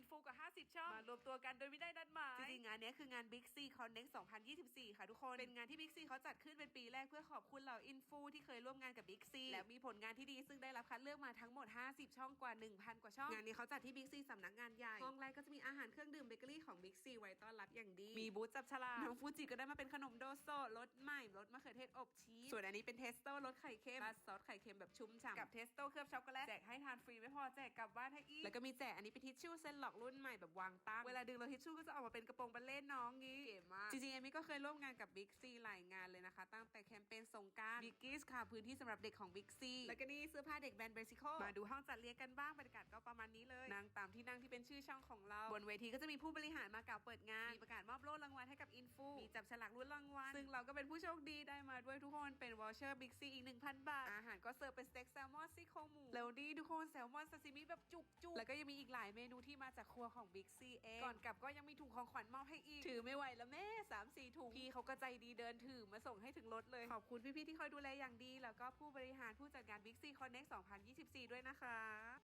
อินฟูกว่า50 ช่อง มารวมตัวกันโดยไม่ได้นัดหมาย จริงๆงานเนี้ยคืองาน Big C Connect 2024 ค่ะทุกคน เป็นงานที่ Big C เขาจัดขึ้นเป็นปีแรกเพื่อขอบคุณเหล่าอินฟูที่เคยร่วมงานกับ Big C และมีผลงานที่ดีซึ่งได้รับคัดเลือกมาทั้งหมด 50 ช่องกว่า 1,000 กว่าช่อง งานนี้เขาจัดที่ Big C สำนักงานใหญ่ ห้องแรกก็จะมีอาหารเครื่องดื่มเบเกอรี่ของ Big C ไว้ต้อนรับอย่างดี มีบูธจับฉลากน้องฟูจิก็ได้มาเป็นขนมโดโซรสใหม่รสมะเขือเทศอบชีสส่วนอันนี้เป็นเทสโต้รสไข่เค็มราดซอสไข่เค็มแบบชุ่มฉ่ำกับเทสโต้เคลือบช็อกโกแลตแจกให้ทานฟรีไม่พอแจกกลับบ้านให้อีก แล้วก็มีแจกอันนี้เป็นทิชชู่เส้นหลอกรุ่นใหม่แบบวางตั้ง เวลาดึงเราทิชชู่ก็จะออกมาเป็นกระโปรงบัลเล่ต์น้องงี้ เก๋มาก จริงๆเอมี่ก็เคยร่วมงานกับบิ๊กซีหลายงานเลยนะคะ ตั้งแต่แคมเปญสงกรารบิ๊กกี้ค่ะพื้นที่สำหรับเด็กของบิ๊กซีแล้วก็นี่เสื้อผ้าเด็กแบรนด์เบสิโคมาดูห้องจัดเรียงกันบ้างบรรยากาศก็ประมาณนี้เลยนั่งตามที่นั่งที่เป็นชื่อช่องของเราบนเวทีก็จะมีผู้บริหารมากล่าวเปิดงานมีประกาศมอบโล่รางวัลให้กับอินฟูมีจับฉลากรุ่นรางวัลซึ่งเราก็เป็นผู้โชคดีได้มาด้วยทุกคนเป็นวอลเชอร์บิ๊กซีอีก1,000 บาทอาหาร แล้วดีทุกคนแซลมอนซาซิมิแบบจุกๆ แล้วก็ยังมีอีกหลายเมนูที่มาจากครัวของบิ๊กซีเองก่อนกลับก็ยังมีถุงของขวัญมอบให้อีก ถือไม่ไหวแล้วแม่3ามสี่ถุงพี่เขาก็ใจดีเดินถือมาส่งให้ถึงรถเลย ขอบคุณพี่ๆที่คอยดูแลอย่างดี แล้วก็ผู้บริหารผู้จัดงานบิ๊กซีคอนเน็ก2024 ด้วยนะคะ